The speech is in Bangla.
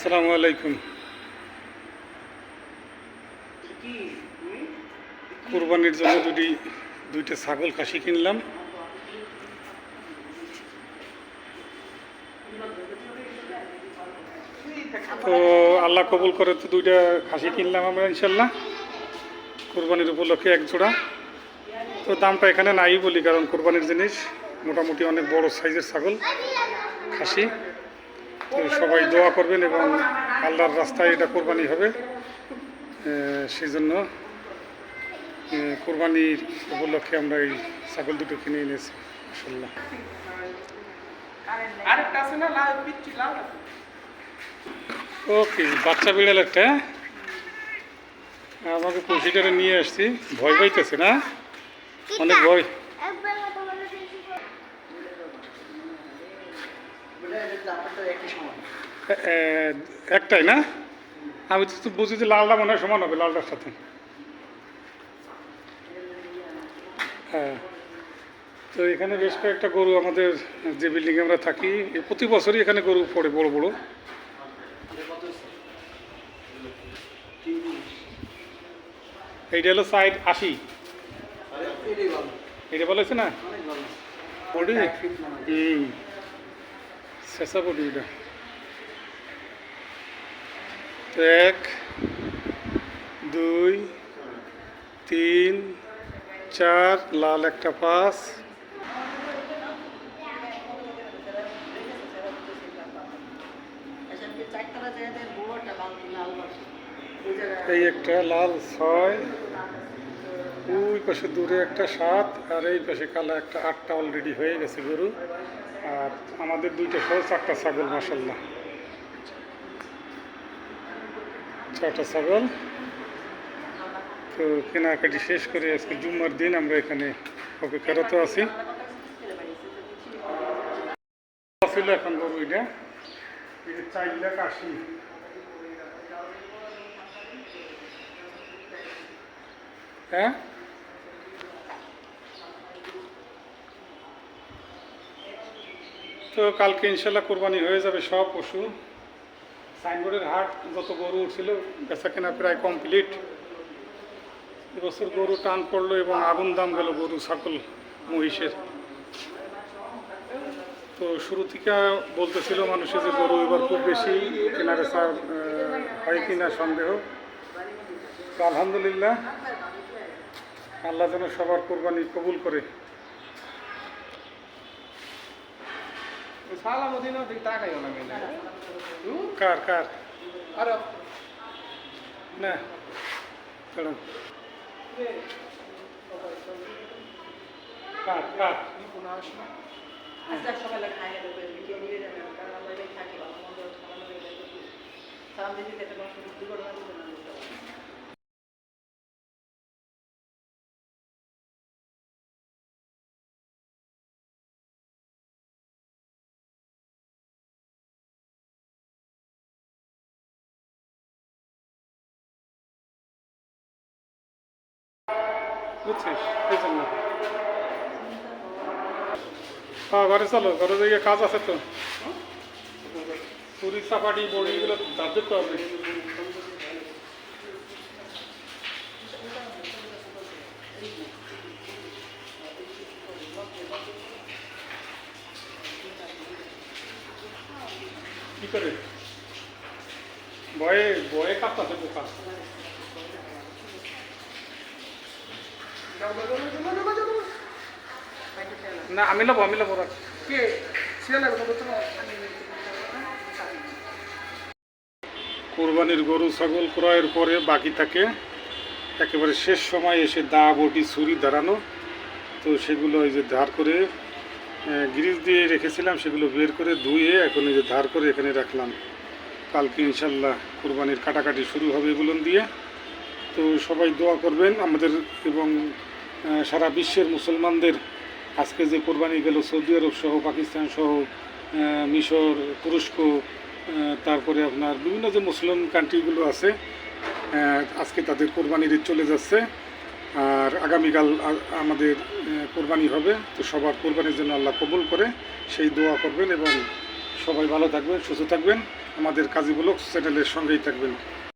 আসসালামু আলাইকুম। কুরবানির জন্য দুটি, দুইটা ছাগল, খাসি কিনলাম। তো আল্লাহ কবুল করে তো দুইটা খাসি কিনলাম আমরা ইনশাল্লাহ কুরবানির উপলক্ষে এক জোড়া। তো দামটা এখানে নাই বলি, কারণ কোরবানির জিনিস মোটামুটি অনেক বড় সাইজের ছাগল, খাসি। সবাই দোয়া করবেন এবং আল্লাহর রাস্তায় এটা কোরবানি হবে। সেই জন্য কোরবানির উপলক্ষে আমরা এই ছাগল দুটো কিনে এনেছি মাসাল্লাহ আরেকটা আছে না লাল পিচ্ছি লাল আছে। ওকে বাচ্চা বিড়াল একটা হ্যাঁ? আমাকে কৌশিটারে নিয়ে আসছি। ভয় পাইতেছে না? অনেক ভয়। একটাই না? আমি তো বুঝি যে লালটা মনে হয় সমান হবে লালটার সাথে। হ্যাঁ তো এখানে বেশ কয়েকটা গরু আমাদের যে বিল্ডিংয়ে আমরা থাকি প্রতি বছরই এখানে গরু পড়ে বড় বড়। এইটা হলো সাইড আশি। এটা বলেছে না? হুম। শেষা পড়ি এটা তো এক দুই তিন চার লাল একটা পাঁচ এই একটা লাল ছয় ওই পাশে দূরে একটা সাত, আর এই পাশে কালো একটা আটটা অলরেডি হয়ে গেছে গরু। আর আমাদের দুইটা সহ চারটা ছাগল মাসাল্লাহ ছটা ছাগল। তো কেনাকাটি শেষ করে আজকে জুম্মার দিন আমরা এখানে অপেক্ষারত আছি। এখন গরু এটা। চার লাখ আশি। হ্যাঁ? তো কালকে ইনশাল্লাহ কোরবানি হয়ে যাবে সব পশু। সাইনবোর্ডের হাট, যত গরু উঠছিল বেচা কেনা প্রায় কমপ্লিট এবছর গরু টান পড়ল এবং আগুন দাম গেল গরু, ছাগল, মহিষের। তো শুরু থেকে বলতেছিল মানুষে যে গরু এবার খুব বেশি কেনা বেচা হয় কিনা সন্দেহ। তো আলহামদুলিল্লাহ, আল্লাহ যেন সবার কোরবানি কবুল করে। শালা মদিনা দিক তাকাইও না মেলে। হুম? কার কার আরে না দাঁড়ান। কার কার কি কোনো আসে না? বুঝছিস? এই জন্য। হ্যাঁ ঘরে চলো ঘরে যাইয়ে কাজ আছে তো। পুরি চাপাটি বড়ি এগুলো দাঁড়তে তো হবে। করে? ভয়ে ভয়ে কাঁপতাছে বোকা যাও, না আমি নেব আমি নেব রাখ। কে? কোরবানির গরু ছাগল ক্রয়ের পরে বাকি থাকে। একেবারে শেষ সময় এসে দা বটি ছুরি দাঁড়ানো। তো সেগুলো ওই যে ধার করে গ্রিজ দিয়ে রেখেছিলাম সেগুলো বের করে ধুয়ে এখন এই যে ধার করে এখানে রাখলাম। কালকে ইনশাল্লাহ কোরবানির কাটাকাটি শুরু হবে এগুলো দিয়ে। তো সবাই দোয়া করবেন আমাদের এবং সারা বিশ্বের মুসলমানদের আজকে যে কোরবানি গেল, সৌদি আরব সহ, পাকিস্তান সহ মিশর, তুরস্ক তারপরে আপনার বিভিন্ন যে মুসলিম কান্ট্রিগুলো আছে আজকে তাদের কোরবানির ঈদ চলে যাচ্ছে। আর আগামীকাল আমাদের কোরবানি হবে। তো সবার কোরবানির জন্য আল্লাহ কবুল করে, সেই দোয়া করবেন এবং সবাই ভালো থাকবেন, সুস্থ থাকবেন। আমাদের কাজী ব্লগ চ্যানেলের সঙ্গেই থাকবেন।